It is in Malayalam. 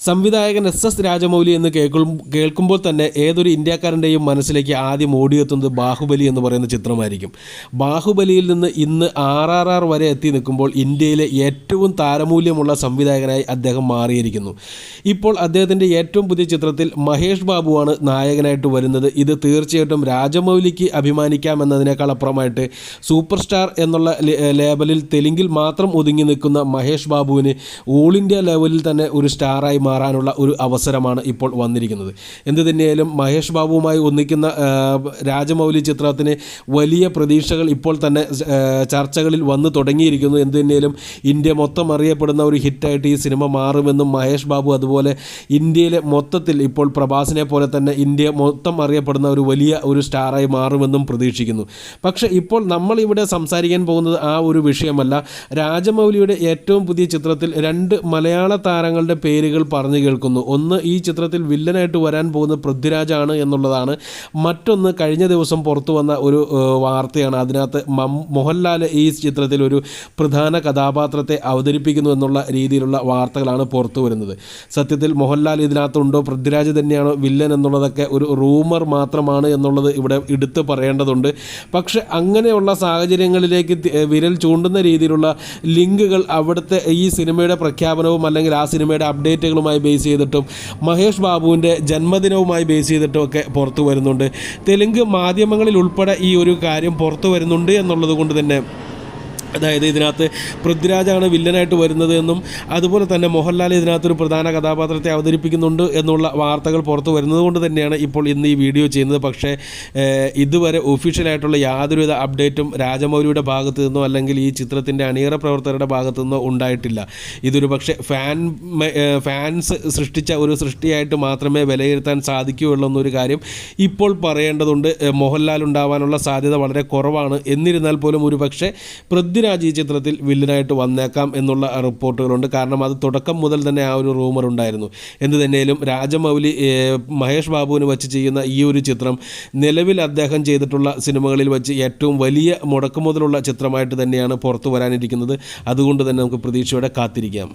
സംവിധായകൻ എസ് എസ് രാജമൗലി എന്ന് കേൾക്കും കേൾക്കുമ്പോൾ തന്നെ ഏതൊരു ഇന്ത്യക്കാരന്റെയും മനസ്സിലേക്ക് ആദ്യം ഓടിയെത്തുന്നത് ബാഹുബലി എന്ന് പറയുന്ന ചിത്രമായിരിക്കും. ബാഹുബലിയിൽ നിന്ന് ഇന്ന് ആർ ആർ ആർ വരെ എത്തി നിൽക്കുമ്പോൾ ഇന്ത്യയിലെ ഏറ്റവും താരമൂല്യമുള്ള സംവിധായകനായി അദ്ദേഹം മാറിയിരിക്കുന്നു. ഇപ്പോൾ അദ്ദേഹത്തിന്റെ ഏറ്റവും പുതിയ ചിത്രത്തിൽ മഹേഷ് ബാബുവാണ് നായകനായിട്ട് വരുന്നത്. ഇത് തീർച്ചയായിട്ടും രാജമൗലിക്ക് അഭിമാനിക്കാം എന്നതിനേക്കാൾ അപ്പുറമായിട്ട് സൂപ്പർ സ്റ്റാർ എന്നുള്ള ലേബലിൽ തെലുങ്കിൽ മാത്രം ഒതുങ്ങി നിൽക്കുന്ന മഹേഷ് ബാബുവിന് ഓൾ ഇന്ത്യ ലെവലിൽ തന്നെ ഒരു സ്റ്റാറായി മാറാനുള്ള ഒരു അവസരമാണ് ഇപ്പോൾ വന്നിരിക്കുന്നത്. എന്ത് തന്നെയായാലും മഹേഷ് ബാബുവുമായി ഒന്നിക്കുന്ന രാജമൗലി ചിത്രത്തിന് വലിയ പ്രതീക്ഷകൾ ഇപ്പോൾ തന്നെ ചർച്ചകളിൽ വന്നു തുടങ്ങിയിരിക്കുന്നു. എന്ത് തന്നെയാലും ഇന്ത്യ മൊത്തം അറിയപ്പെടുന്ന ഒരു ഹിറ്റായിട്ട് ഈ സിനിമ മാറുമെന്നും മഹേഷ് ബാബു അതുപോലെ ഇന്ത്യയിലെ മൊത്തത്തിൽ ഇപ്പോൾ പ്രഭാസിനെ പോലെ തന്നെ ഇന്ത്യ മൊത്തം അറിയപ്പെടുന്ന ഒരു വലിയ ഒരു സ്റ്റാറായി മാറുമെന്നും പ്രതീക്ഷിക്കുന്നു. പക്ഷേ ഇപ്പോൾ നമ്മളിവിടെ സംസാരിക്കാൻ പോകുന്നത് ആ ഒരു വിഷയമല്ല. രാജമൗലിയുടെ ഏറ്റവും പുതിയ ചിത്രത്തിൽ രണ്ട് മലയാള താരങ്ങളുടെ പേരുകൾ പറഞ്ഞു കേൾക്കുന്നു. ഒന്ന് ഈ ചിത്രത്തിൽ വില്ലനായിട്ട് വരാൻ പോകുന്ന പൃഥ്വിരാജാണ് എന്നുള്ളതാണ്. മറ്റൊന്ന് കഴിഞ്ഞ ദിവസം പുറത്തു വന്ന ഒരു വാർത്തയാണ്. അതിനകത്ത് മോഹൻലാൽ ഈ ചിത്രത്തിൽ ഒരു പ്രധാന കഥാപാത്രത്തെ അവതരിപ്പിക്കുന്നു എന്നുള്ള രീതിയിലുള്ള വാർത്തകളാണ് പുറത്തു വരുന്നത്. സത്യത്തിൽ മോഹൻലാൽ ഇതിനകത്തുണ്ടോ? പൃഥ്വിരാജ് തന്നെയാണോ വില്ലൻ എന്നുള്ളതൊക്കെ ഒരു റൂമർ മാത്രമാണ് എന്നുള്ളത് ഇവിടെ എടുത്ത് പറയേണ്ടതുണ്ട്. പക്ഷേ അങ്ങനെയുള്ള സാഹചര്യങ്ങളിലേക്ക് വിരൽ ചൂണ്ടുന്ന രീതിയിലുള്ള ലിങ്കുകൾ അവിടുത്തെ ഈ സിനിമയുടെ പ്രഖ്യാപനവും അല്ലെങ്കിൽ ആ സിനിമയുടെ അപ്ഡേറ്റുകളുമായി ബേസ് ചെയ്തിട്ടും മഹേഷ് ബാബുവിന്റെ ജന്മദിനവുമായി ബേസ് ചെയ്തിട്ടും ഒക്കെ പുറത്തു വരുന്നുണ്ട്. തെലുങ്ക് മാധ്യമങ്ങളിൽ ഉൾപ്പെടെ ഈ ഒരു കാര്യം പുറത്തു വരുന്നുണ്ട് എന്നുള്ളത് കൊണ്ട് തന്നെ അതായത് ഇതിനകത്ത് പൃഥ്വിരാജാണ് വില്ലനായിട്ട് വരുന്നത് എന്നും അതുപോലെ തന്നെ മോഹൻലാൽ ഇതിനകത്തൊരു പ്രധാന കഥാപാത്രത്തെ അവതരിപ്പിക്കുന്നുണ്ട് എന്നുള്ള വാർത്തകൾ പുറത്തു വരുന്നത് കൊണ്ട് തന്നെയാണ് ഇപ്പോൾ ഇന്ന് ഈ വീഡിയോ ചെയ്യുന്നത്. പക്ഷേ ഇതുവരെ ഒഫീഷ്യലായിട്ടുള്ള യാതൊരുവിധ അപ്ഡേറ്റും രാജമൗലിയുടെ ഭാഗത്തു നിന്നോ അല്ലെങ്കിൽ ഈ ചിത്രത്തിന്റെ അണിയറ പ്രവർത്തകരുടെ ഭാഗത്തു നിന്നോ ഉണ്ടായിട്ടില്ല. ഇതൊരു പക്ഷേ ഫാൻ ഫാൻസ് സൃഷ്ടിച്ച ഒരു സൃഷ്ടിയായിട്ട് മാത്രമേ വിലയിരുത്താൻ സാധിക്കുകയുള്ളൂ എന്നൊരു കാര്യം ഇപ്പോൾ പറയേണ്ടതുണ്ട്. മോഹൻലാൽ ഉണ്ടാവാനുള്ള സാധ്യത വളരെ കുറവാണ്. എന്നിരുന്നാൽ പോലും ഒരു പക്ഷേ പൃഥ്വിരാജ് ഈ ചിത്രത്തിൽ വില്ലനായിട്ട് വന്നേക്കാം എന്നുള്ള റിപ്പോർട്ടുകളുണ്ട്. കാരണം അത് തുടക്കം മുതൽ തന്നെ ആ ഒരു റൂമർ ഉണ്ടായിരുന്നു. എന്ത് തന്നെയാലും രാജമൗലി മഹേഷ് ബാബുവിന് വെച്ച് ചെയ്യുന്ന ഈ ഒരു ചിത്രം നിലവിൽ അദ്ദേഹം ചെയ്തിട്ടുള്ള സിനിമകളിൽ വെച്ച് ഏറ്റവും വലിയ മുടക്കുമുതലുള്ള ചിത്രമായിട്ട് തന്നെയാണ് പുറത്തു വരാനിരിക്കുന്നത്. അതുകൊണ്ട് തന്നെ നമുക്ക് പ്രതീക്ഷയോടെ കാത്തിരിക്കാം.